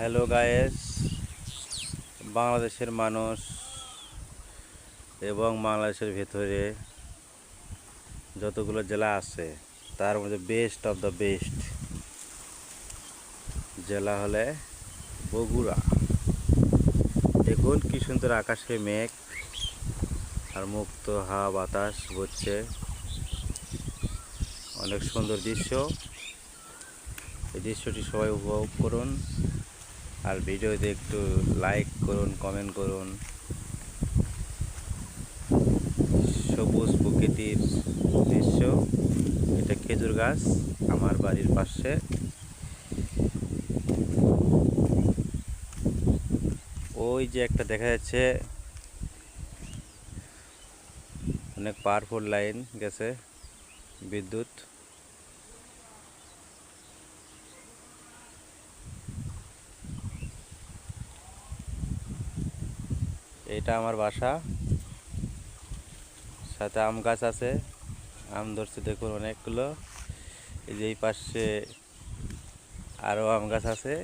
Hello guys বাংলাদেশের মানুষ এবং বাংলাদেশের ভেতরে যতগুলো জেলা আছে, তার মধ্যে বেস্ট অফ দ্য বেস্ট জেলা হলে বগুড়া। দেখুন কি সুন্দর আকাশে মেঘ আর মুক্ত হাওয়া বাতাস বচ্ছে অনেক সুন্দর দৃশ্য। এই দৃশ্যটি সবাই উপভোগ করুন। আর ভিডিওতে একটু লাইক করুন কমেন্ট করুন। সবুজ প্রকৃতির দৃশ্য, এটা খেজুর গাছ আমার বাড়ির পাশে। ওই যে একটা দেখা যাচ্ছে, অনেক পাওয়ারফুল লাইন গেছে, বিদ্যুৎ। এটা আমার বাসা। সাথে আম গাছ আছে। আম ধরছে দেখুন অনেকগুলো। এই যে এই পাশে আরও আম গাছ আছে।